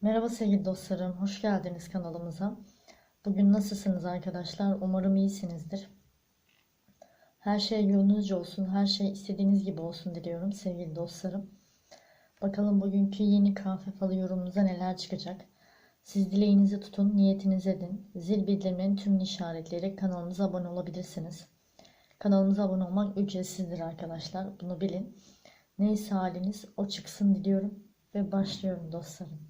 Merhaba sevgili dostlarım, hoş geldiniz kanalımıza. Bugün nasılsınız arkadaşlar? Umarım iyisinizdir. Her şey yolunuzca olsun, her şey istediğiniz gibi olsun diliyorum sevgili dostlarım. Bakalım bugünkü yeni kahve falı yorumumuza neler çıkacak. Siz dileğinizi tutun, niyetinizi edin. Zil bildirimlerini tümünü işaretleyerek kanalımıza abone olabilirsiniz. Kanalımıza abone olmak ücretsizdir arkadaşlar. Bunu bilin. Neyse haliniz o çıksın diliyorum ve başlıyorum dostlarım.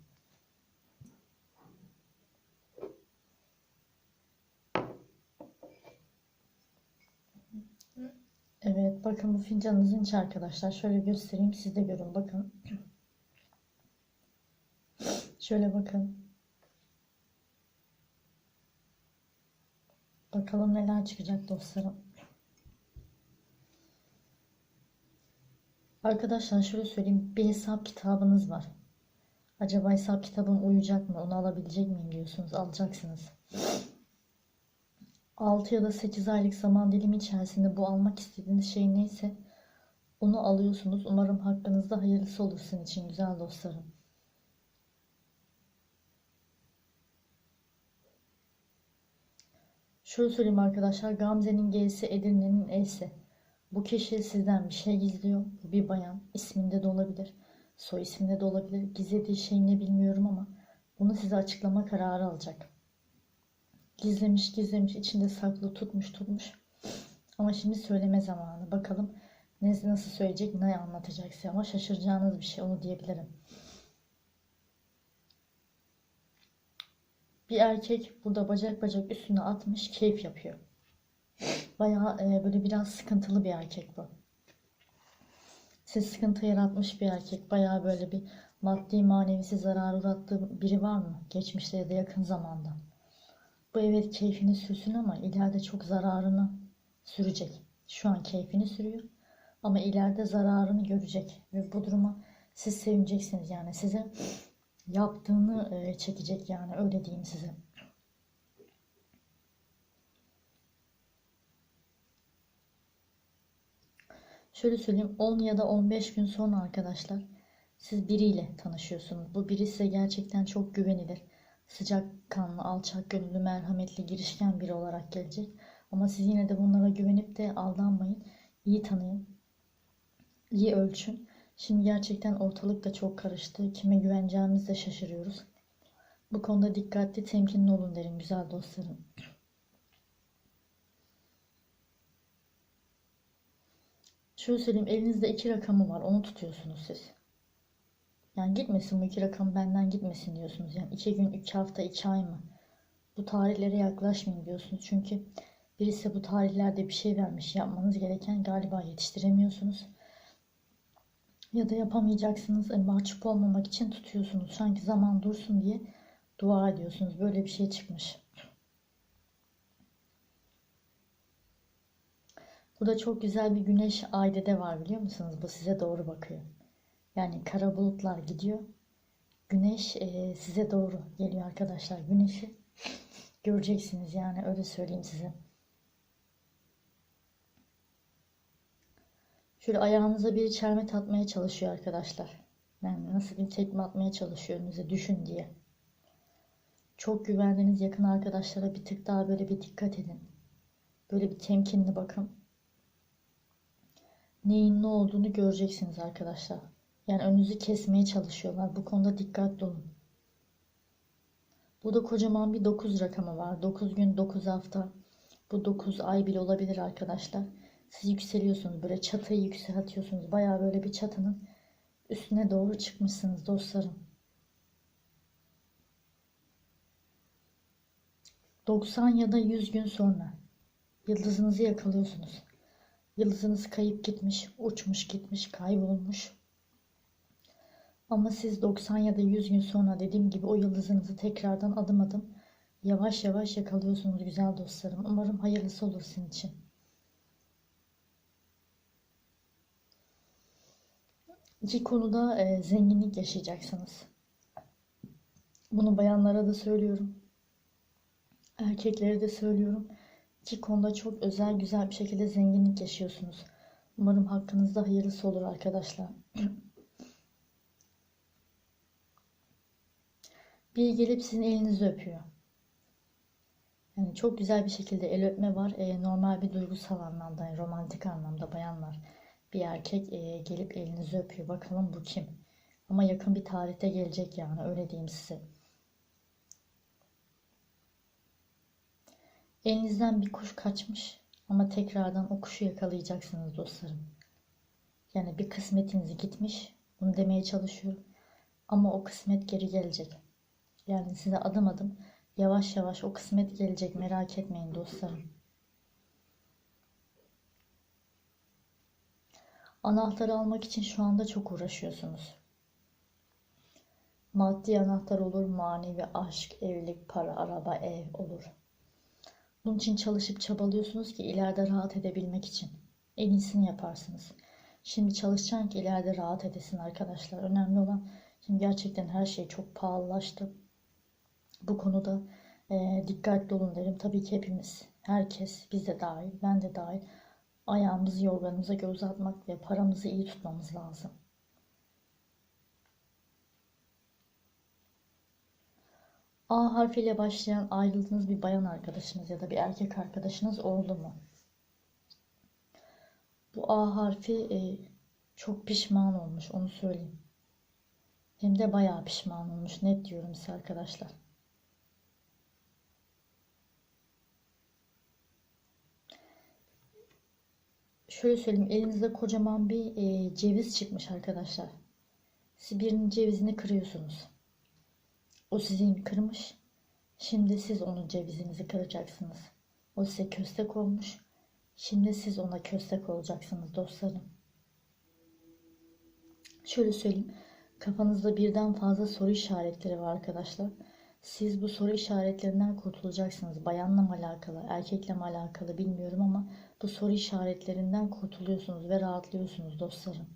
Bakın bu fincanınızın içi arkadaşlar. Şöyle göstereyim siz de görün bakın. Şöyle bakın. Bakalım neler çıkacak dostlarım. Arkadaşlar şöyle söyleyeyim. Bir hesap kitabınız var. Acaba hesap kitabım uyacak mı? Onu alabilecek miyim diyorsunuz. Alacaksınız. 6 ya da 8 aylık zaman dilimi içerisinde bu almak istediğiniz şey neyse onu alıyorsunuz. Umarım hakkınızda hayırlısı olur sizin için güzel dostlarım. Şöyle söyleyeyim arkadaşlar. Gamze'nin G'si Edirne'nin E'si. Bu kişi sizden bir şey gizliyor. Bu bir bayan. İsminde de olabilir. Soy isminde de olabilir. Gizlediği şey ne bilmiyorum ama bunu size açıklama kararı alacak. Gizlemiş gizlemiş içinde saklı tutmuş tutmuş. Ama şimdi söyleme zamanı. Bakalım ne nasıl söyleyecek ne anlatacak size ama şaşıracağınız bir şey onu diyebilirim. Bir erkek burada bacak bacak üstüne atmış keyif yapıyor. Bayağı e, böyle biraz sıkıntılı bir erkek bu. Siz sıkıntı yaratmış bir erkek. Bayağı böyle bir maddi manevisi zarar uğrattığı biri var mı? Geçmişte ya da yakın zamanda. Bu evet keyfini sürsün ama ileride çok zararını sürecek. Şu an keyfini sürüyor ama ileride zararını görecek ve bu duruma siz sevineceksiniz yani size yaptığını e, çekecek yani öyle diyeyim size. Şöyle söyleyeyim 10 ya da 15 gün sonra arkadaşlar siz biriyle tanışıyorsunuz. Bu biri size gerçekten çok güvenilir sıcak kanlı, alçak gönüllü, merhametli, girişken biri olarak gelecek. Ama siz yine de bunlara güvenip de aldanmayın. İyi tanıyın. İyi ölçün. Şimdi gerçekten ortalık da çok karıştı. Kime güveneceğimizi de şaşırıyoruz. Bu konuda dikkatli, temkinli olun derim güzel dostlarım. Şöyle söyleyeyim elinizde iki rakamı var onu tutuyorsunuz siz. Yani gitmesin bu iki rakam benden gitmesin diyorsunuz. Yani iki gün, iki hafta, iki ay mı? Bu tarihlere yaklaşmayın diyorsunuz. Çünkü birisi bu tarihlerde bir şey vermiş. Yapmanız gereken galiba yetiştiremiyorsunuz. Ya da yapamayacaksınız. Yani mahcup olmamak için tutuyorsunuz. Sanki zaman dursun diye dua ediyorsunuz. Böyle bir şey çıkmış. Burada çok güzel bir güneş aydede var biliyor musunuz? Bu size doğru bakıyor. Yani kara bulutlar gidiyor. Güneş e, size doğru geliyor arkadaşlar. Güneşi göreceksiniz yani öyle söyleyeyim size. Şöyle ayağınıza bir çelme atmaya çalışıyor arkadaşlar. Yani nasıl bir tekme atmaya çalışıyor önünüze düşün diye. Çok güvendiğiniz yakın arkadaşlara bir tık daha böyle bir dikkat edin. Böyle bir temkinli bakın. Neyin ne olduğunu göreceksiniz arkadaşlar. Yani önünüzü kesmeye çalışıyorlar. Bu konuda dikkatli olun. Bu da kocaman bir 9 rakamı var. 9 gün 9 hafta. Bu 9 ay bile olabilir arkadaşlar. Siz yükseliyorsunuz. Böyle çatıyı yükseltiyorsunuz. Baya böyle bir çatının üstüne doğru çıkmışsınız dostlarım. 90 ya da 100 gün sonra yıldızınızı yakalıyorsunuz. Yıldızınız kayıp gitmiş, uçmuş gitmiş, kaybolmuş. Ama siz 90 ya da 100 gün sonra dediğim gibi o yıldızınızı tekrardan adım adım yavaş yavaş yakalıyorsunuz güzel dostlarım. Umarım hayırlısı olur sizin için. İki konuda e, zenginlik yaşayacaksınız. Bunu bayanlara da söylüyorum. Erkeklere de söylüyorum. İki konuda çok özel güzel bir şekilde zenginlik yaşıyorsunuz. Umarım hakkınızda hayırlısı olur arkadaşlar. Biri gelip sizin elinizi öpüyor. Yani çok güzel bir şekilde el öpme var. E, normal bir duygusal anlamda, yani romantik anlamda bayanlar. Bir erkek e, gelip elinizi öpüyor. Bakalım bu kim? Ama yakın bir tarihte gelecek yani öyle diyeyim size. Elinizden bir kuş kaçmış ama tekrardan o kuşu yakalayacaksınız dostlarım. Yani bir kısmetiniz gitmiş. Bunu demeye çalışıyorum. Ama o kısmet geri gelecek. Yani size adım adım yavaş yavaş o kısmet gelecek. Merak etmeyin dostlarım. Anahtarı almak için şu anda çok uğraşıyorsunuz. Maddi anahtar olur, manevi aşk, evlilik, para, araba, ev olur. Bunun için çalışıp çabalıyorsunuz ki ileride rahat edebilmek için. En iyisini yaparsınız. Şimdi çalışacaksın ki ileride rahat edesin arkadaşlar. Önemli olan şimdi gerçekten her şey çok pahalılaştı. Bu konuda e, dikkatli olun derim. Tabii ki hepimiz, herkes, biz de dahil, ben de dahil ayağımızı yorganımıza göz atmak ve paramızı iyi tutmamız lazım. A harfiyle başlayan ayrıldığınız bir bayan arkadaşınız ya da bir erkek arkadaşınız oldu mu? Bu A harfi e, çok pişman olmuş onu söyleyeyim. Hem de bayağı pişman olmuş net diyorum size arkadaşlar. Şöyle söyleyeyim elinizde kocaman bir e, ceviz çıkmış arkadaşlar. Siz birinin cevizini kırıyorsunuz. O sizin kırmış. Şimdi siz onun cevizinizi kıracaksınız. O size köstek olmuş. Şimdi siz ona köstek olacaksınız dostlarım. Şöyle söyleyeyim. Kafanızda birden fazla soru işaretleri var arkadaşlar. Siz bu soru işaretlerinden kurtulacaksınız. Bayanla mı alakalı, erkekle mi alakalı bilmiyorum ama bu soru işaretlerinden kurtuluyorsunuz ve rahatlıyorsunuz dostlarım.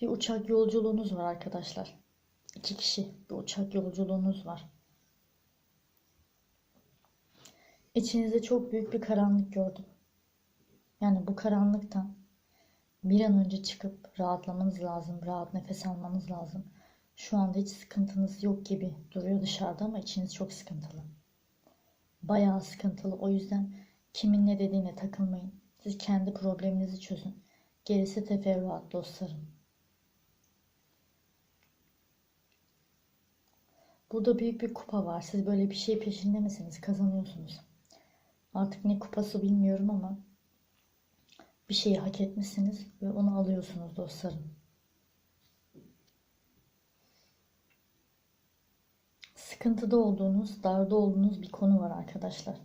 Bir uçak yolculuğunuz var arkadaşlar. İki kişi bir uçak yolculuğunuz var. İçinizde çok büyük bir karanlık gördüm. Yani bu karanlıktan bir an önce çıkıp rahatlamanız lazım. Rahat nefes almanız lazım. Şu anda hiç sıkıntınız yok gibi duruyor dışarıda ama içiniz çok sıkıntılı. Bayağı sıkıntılı. O yüzden kimin ne dediğine takılmayın. Siz kendi probleminizi çözün. Gerisi teferruat dostlarım. Burada büyük bir kupa var. Siz böyle bir şey peşinde misiniz? Kazanıyorsunuz. Artık ne kupası bilmiyorum ama bir şeyi hak etmişsiniz ve onu alıyorsunuz dostlarım. Sıkıntıda olduğunuz, darda olduğunuz bir konu var arkadaşlar.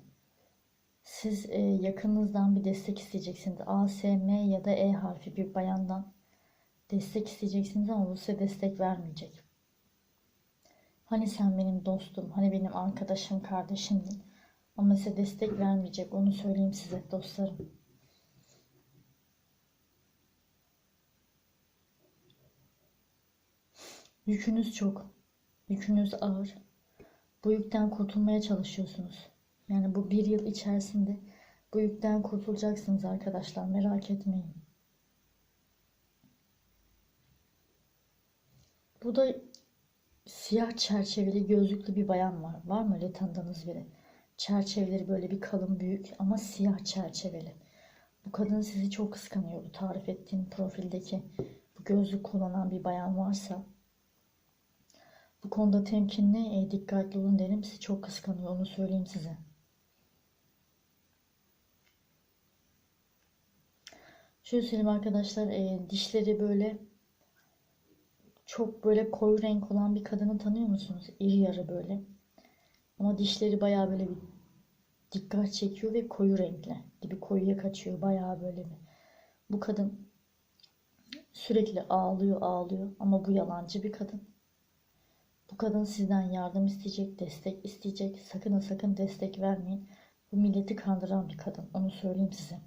Siz e, yakınınızdan bir destek isteyeceksiniz. A, S, M ya da E harfi bir bayandan destek isteyeceksiniz ama bu size destek vermeyecek. Hani sen benim dostum, hani benim arkadaşım, kardeşimdin. Ama size destek vermeyecek. Onu söyleyeyim size dostlarım. Yükünüz çok. Yükünüz ağır. Bu yükten kurtulmaya çalışıyorsunuz. Yani bu bir yıl içerisinde bu yükten kurtulacaksınız arkadaşlar. Merak etmeyin. Bu da siyah çerçeveli gözlüklü bir bayan var. Var mı öyle tanıdığınız biri? Çerçeveleri böyle bir kalın büyük ama siyah çerçeveli. Bu kadın sizi çok kıskanıyor. Bu tarif ettiğim profildeki bu gözlük kullanan bir bayan varsa bu konuda temkinli, e, dikkatli olun derim. Sizi çok kıskanıyor. Onu söyleyeyim size. Şöyle söyleyeyim arkadaşlar. E, dişleri böyle çok böyle koyu renk olan bir kadını tanıyor musunuz? İri yarı böyle. Ama dişleri bayağı böyle bir dikkat çekiyor ve koyu renkli gibi koyuya kaçıyor bayağı böyle bir. Bu kadın sürekli ağlıyor ağlıyor ama bu yalancı bir kadın. Bu kadın sizden yardım isteyecek, destek isteyecek. Sakın sakın destek vermeyin. Bu milleti kandıran bir kadın. Onu söyleyeyim size.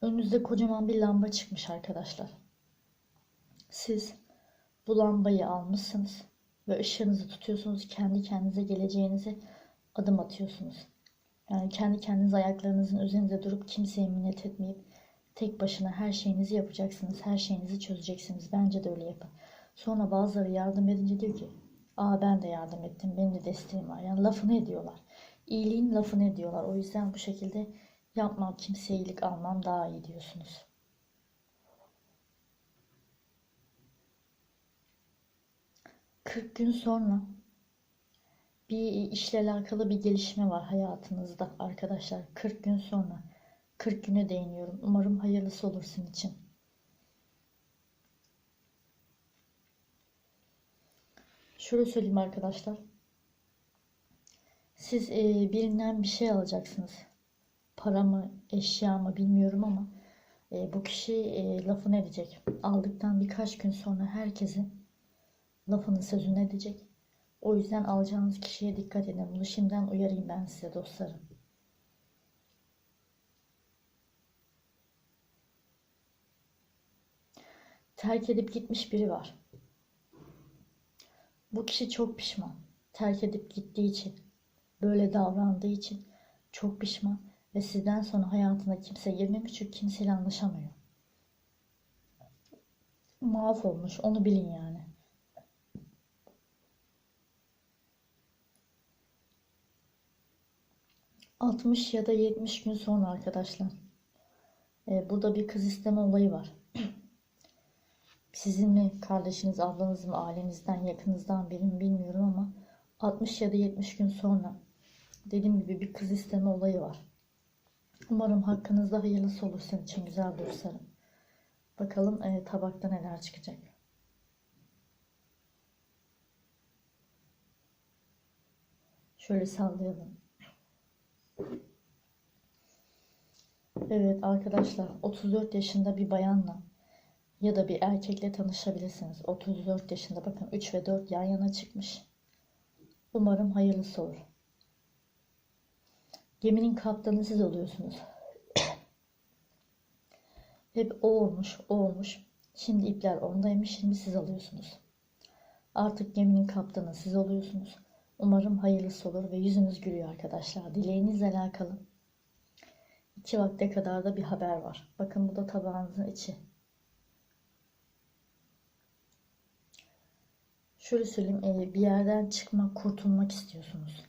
Önünüzde kocaman bir lamba çıkmış arkadaşlar. Siz bu lambayı almışsınız ve ışığınızı tutuyorsunuz. Kendi kendinize geleceğinize adım atıyorsunuz. Yani kendi kendiniz ayaklarınızın üzerinde durup kimseye minnet etmeyip tek başına her şeyinizi yapacaksınız. Her şeyinizi çözeceksiniz. Bence de öyle yapın. Sonra bazıları yardım edince diyor ki Aa ben de yardım ettim. Benim de desteğim var. Yani lafını ediyorlar. İyiliğin lafını ediyorlar. O yüzden bu şekilde yapmam, kimseye iyilik almam daha iyi diyorsunuz. Kırk gün sonra bir işle alakalı bir gelişme var hayatınızda arkadaşlar. 40 gün sonra 40 güne değiniyorum. Umarım hayırlısı olur sizin için. Şöyle söyleyeyim arkadaşlar. Siz e, birinden bir şey alacaksınız. Para mı, eşya mı bilmiyorum ama e, bu kişi e, lafını edecek. Aldıktan birkaç gün sonra herkesi lafını sözünü edecek. O yüzden alacağınız kişiye dikkat edin. Bunu şimdiden uyarayım ben size dostlarım. Terk edip gitmiş biri var. Bu kişi çok pişman. Terk edip gittiği için, böyle davrandığı için çok pişman ve sizden sonra hayatına kimse girmemiş çünkü kimseyle anlaşamıyor. Mahvolmuş, onu bilin yani. 60 ya da 70 gün sonra arkadaşlar. Ee, burada bir kız isteme olayı var. Sizin mi kardeşiniz, ablanız mı, ailenizden, yakınızdan biri mi bilmiyorum ama 60 ya da 70 gün sonra dediğim gibi bir kız isteme olayı var. Umarım hakkınızda hayırlısı olur senin için güzel dostlarım. Bakalım e, tabakta neler çıkacak. Şöyle sallayalım. Evet arkadaşlar 34 yaşında bir bayanla ya da bir erkekle tanışabilirsiniz. 34 yaşında bakın 3 ve 4 yan yana çıkmış. Umarım hayırlısı olur. Geminin kaptanı siz oluyorsunuz. Hep o olmuş, o olmuş. Şimdi ipler ondaymış, şimdi siz alıyorsunuz. Artık geminin kaptanı siz oluyorsunuz. Umarım hayırlısı olur ve yüzünüz gülüyor arkadaşlar. Dileğinizle alakalı. İki vakte kadar da bir haber var. Bakın bu da tabağınızın içi. Şöyle söyleyeyim, e, bir yerden çıkmak, kurtulmak istiyorsunuz.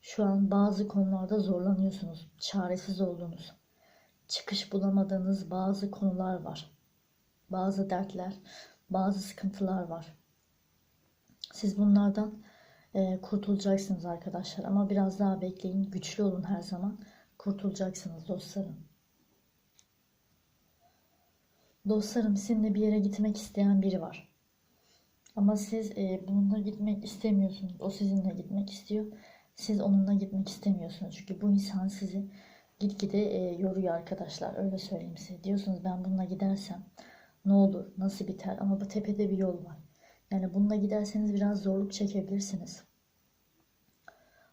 Şu an bazı konularda zorlanıyorsunuz, çaresiz olduğunuz, çıkış bulamadığınız bazı konular var. Bazı dertler, bazı sıkıntılar var. Siz bunlardan e, kurtulacaksınız arkadaşlar. Ama biraz daha bekleyin. Güçlü olun her zaman. Kurtulacaksınız dostlarım. Dostlarım sizinle bir yere gitmek isteyen biri var. Ama siz e, bununla gitmek istemiyorsunuz. O sizinle gitmek istiyor. Siz onunla gitmek istemiyorsunuz. Çünkü bu insan sizi gitgide e, yoruyor arkadaşlar. Öyle söyleyeyim size. Diyorsunuz ben bununla gidersem ne olur, nasıl biter? Ama bu tepede bir yol var. Yani bununla giderseniz biraz zorluk çekebilirsiniz.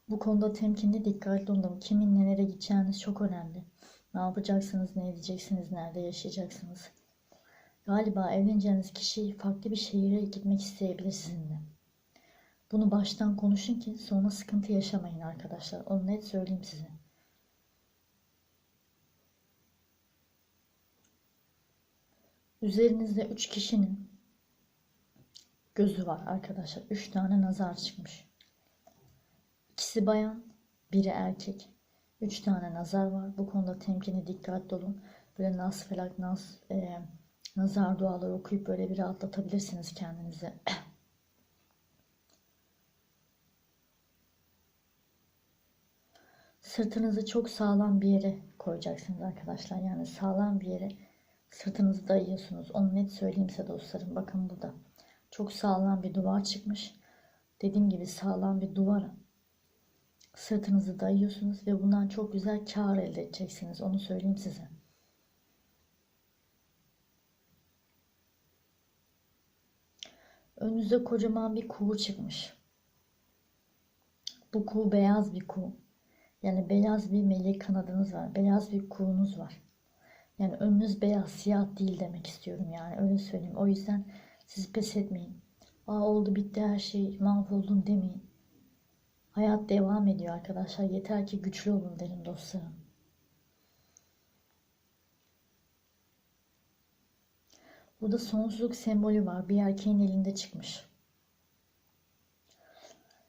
Bu konuda temkinli dikkatli olun. Kiminle nereye gideceğiniz çok önemli. Ne yapacaksınız, ne edeceksiniz, nerede yaşayacaksınız. Galiba evleneceğiniz kişi farklı bir şehire gitmek isteyebilir sizinle. Bunu baştan konuşun ki sonra sıkıntı yaşamayın arkadaşlar. Onu net söyleyeyim size. Üzerinizde 3 kişinin gözü var arkadaşlar. 3 tane nazar çıkmış. İkisi bayan, biri erkek. 3 tane nazar var. Bu konuda temkinli dikkatli olun. Böyle nas felak nas e, nazar duaları okuyup böyle bir rahatlatabilirsiniz kendinizi. Sırtınızı çok sağlam bir yere koyacaksınız arkadaşlar. Yani sağlam bir yere sırtınızı dayıyorsunuz. Onu net söyleyeyim size dostlarım. Bakın burada. Çok sağlam bir duvar çıkmış. Dediğim gibi sağlam bir duvara sırtınızı dayıyorsunuz ve bundan çok güzel kar elde edeceksiniz. Onu söyleyeyim size. Önünüzde kocaman bir kuğu çıkmış. Bu kuğu beyaz bir kuğu. Yani beyaz bir melek kanadınız var. Beyaz bir kuğunuz var. Yani önünüz beyaz, siyah değil demek istiyorum yani öyle söyleyeyim. O yüzden siz pes etmeyin. Aa oldu bitti her şey mahvoldum demeyin. Hayat devam ediyor arkadaşlar. Yeter ki güçlü olun derim dostlarım. Burada sonsuzluk sembolü var. Bir erkeğin elinde çıkmış.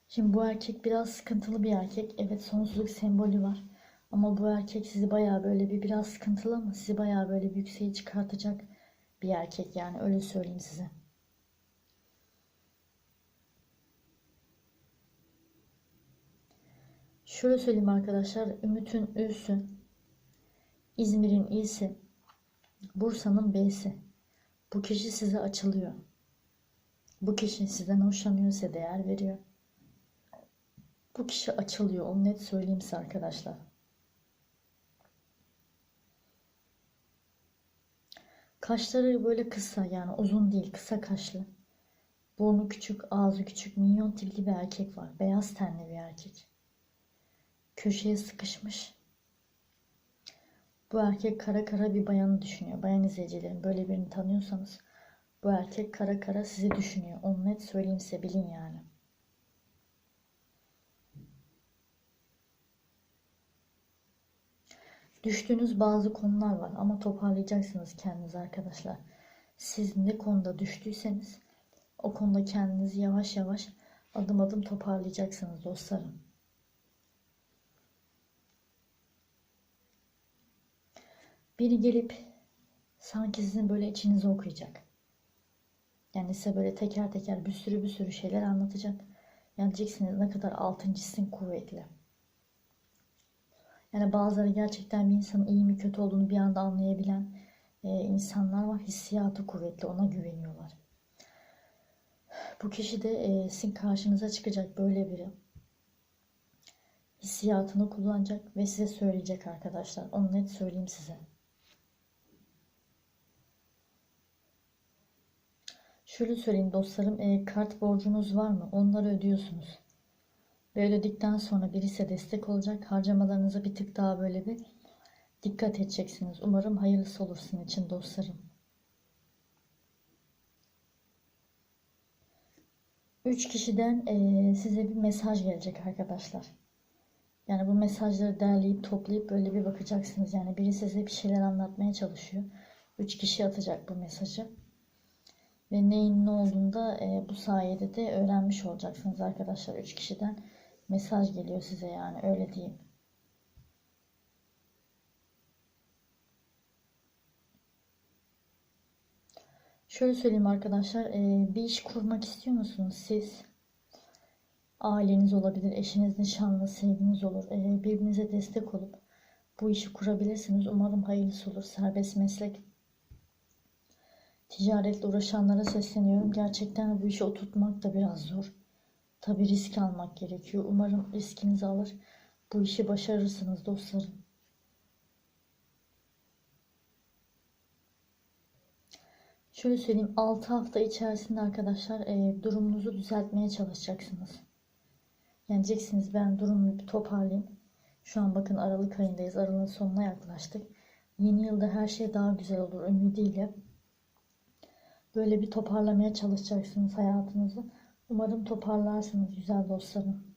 Şimdi bu erkek biraz sıkıntılı bir erkek. Evet sonsuzluk sembolü var. Ama bu erkek sizi bayağı böyle bir biraz sıkıntılı ama sizi bayağı böyle bir yükseğe çıkartacak bir erkek yani öyle söyleyeyim size. Şöyle söyleyeyim arkadaşlar. Ümit'in Ü'sü, İzmir'in İ'si, Bursa'nın B'si. Bu kişi size açılıyor. Bu kişi sizden hoşlanıyor, size değer veriyor. Bu kişi açılıyor. Onu net söyleyeyim size arkadaşlar. Kaşları böyle kısa yani uzun değil kısa kaşlı. Burnu küçük, ağzı küçük, minyon tipli bir erkek var. Beyaz tenli bir erkek. Köşeye sıkışmış. Bu erkek kara kara bir bayanı düşünüyor. Bayan izleyicilerim böyle birini tanıyorsanız bu erkek kara kara sizi düşünüyor. Onu net söyleyeyim size bilin yani. Düştüğünüz bazı konular var ama toparlayacaksınız kendinizi arkadaşlar. Siz ne konuda düştüyseniz o konuda kendinizi yavaş yavaş adım adım toparlayacaksınız dostlarım. Biri gelip sanki sizin böyle içinizi okuyacak. Yani size böyle teker teker bir sürü bir sürü şeyler anlatacak. Yani diyeceksiniz ne kadar altıncısın kuvvetli. Yani bazıları gerçekten bir insanın iyi mi kötü olduğunu bir anda anlayabilen e, insanlar var. Hissiyatı kuvvetli, ona güveniyorlar. Bu kişi de e, sizin karşınıza çıkacak böyle biri. Hissiyatını kullanacak ve size söyleyecek arkadaşlar. Onu net söyleyeyim size. Şöyle söyleyeyim dostlarım, e, kart borcunuz var mı? Onları ödüyorsunuz. Ve ödedikten sonra birisi destek olacak. Harcamalarınıza bir tık daha böyle bir dikkat edeceksiniz. Umarım hayırlısı olur sizin için dostlarım. Üç kişiden e, size bir mesaj gelecek arkadaşlar. Yani bu mesajları derleyip toplayıp böyle bir bakacaksınız. Yani biri size bir şeyler anlatmaya çalışıyor. Üç kişi atacak bu mesajı. Ve neyin ne olduğunu da e, bu sayede de öğrenmiş olacaksınız arkadaşlar. Üç kişiden mesaj geliyor size yani öyle diyeyim. Şöyle söyleyeyim arkadaşlar, e, bir iş kurmak istiyor musunuz siz? Aileniz olabilir, eşiniz, nişanlı, sevginiz olur. E, birbirinize destek olup bu işi kurabilirsiniz. Umarım hayırlısı olur. Serbest meslek ticaretle uğraşanlara sesleniyorum. Gerçekten bu işi oturtmak da biraz zor. Tabi risk almak gerekiyor. Umarım riskinizi alır. Bu işi başarırsınız dostlarım. Şöyle söyleyeyim 6 hafta içerisinde arkadaşlar e, durumunuzu düzeltmeye çalışacaksınız. Yani diyeceksiniz ben durumumu bir toparlayayım. Şu an bakın Aralık ayındayız. Aralığın sonuna yaklaştık. Yeni yılda her şey daha güzel olur ümidiyle. Böyle bir toparlamaya çalışacaksınız hayatınızı. Umarım toparlarsınız güzel dostlarım.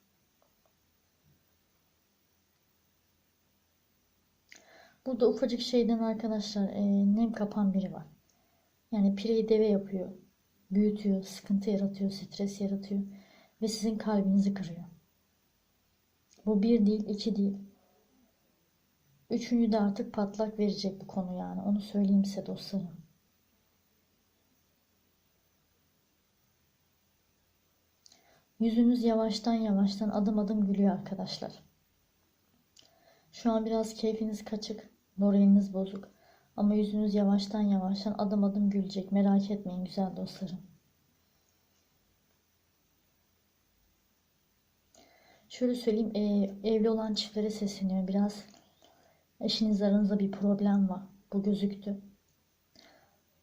Burada ufacık şeyden arkadaşlar e, nem kapan biri var. Yani pireyi deve yapıyor. Büyütüyor, sıkıntı yaratıyor, stres yaratıyor. Ve sizin kalbinizi kırıyor. Bu bir değil, iki değil. Üçüncü de artık patlak verecek bu konu yani. Onu söyleyeyim size dostlarım. Yüzünüz yavaştan yavaştan adım adım gülüyor arkadaşlar. Şu an biraz keyfiniz kaçık, moraliniz bozuk. Ama yüzünüz yavaştan yavaştan adım adım gülecek. Merak etmeyin güzel dostlarım. Şöyle söyleyeyim, e, evli olan çiftlere sesleniyorum. Biraz eşiniz aranızda bir problem var. Bu gözüktü.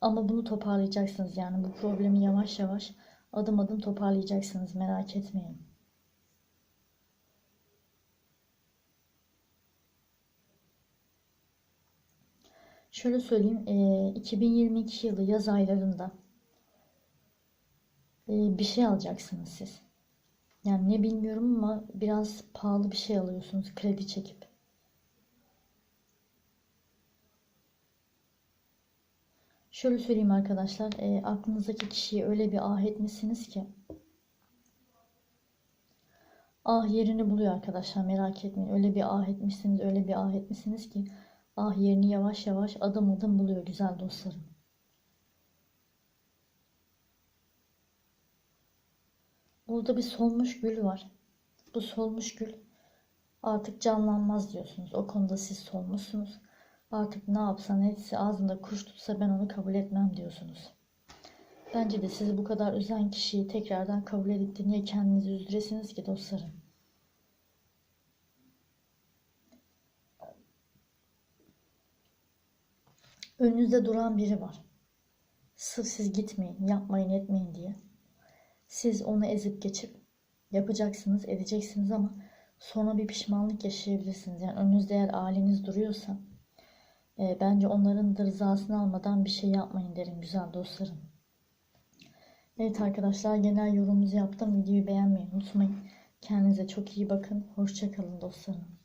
Ama bunu toparlayacaksınız yani bu problemi yavaş yavaş Adım adım toparlayacaksınız merak etmeyin. Şöyle söyleyeyim, 2022 yılı yaz aylarında bir şey alacaksınız siz. Yani ne bilmiyorum ama biraz pahalı bir şey alıyorsunuz kredi çekip. Şöyle söyleyeyim arkadaşlar, e, aklınızdaki kişiyi öyle bir ah etmişsiniz ki ah yerini buluyor arkadaşlar merak etmeyin. Öyle bir ah etmişsiniz, öyle bir ah etmişsiniz ki ah yerini yavaş yavaş adım adım buluyor güzel dostlarım. Burada bir solmuş gül var. Bu solmuş gül artık canlanmaz diyorsunuz. O konuda siz solmuşsunuz. Artık ne yapsa ne etse ağzında kuş tutsa ben onu kabul etmem diyorsunuz. Bence de sizi bu kadar üzen kişiyi tekrardan kabul edip de niye kendinizi üzdüresiniz ki dostlarım? Önünüzde duran biri var. Sırf siz gitmeyin, yapmayın, etmeyin diye. Siz onu ezip geçip yapacaksınız, edeceksiniz ama sonra bir pişmanlık yaşayabilirsiniz. Yani önünüzde eğer aileniz duruyorsa e, bence onların da rızasını almadan bir şey yapmayın derim güzel dostlarım. Evet arkadaşlar genel yorumumuzu yaptım. Videoyu beğenmeyi unutmayın. Kendinize çok iyi bakın. Hoşçakalın dostlarım.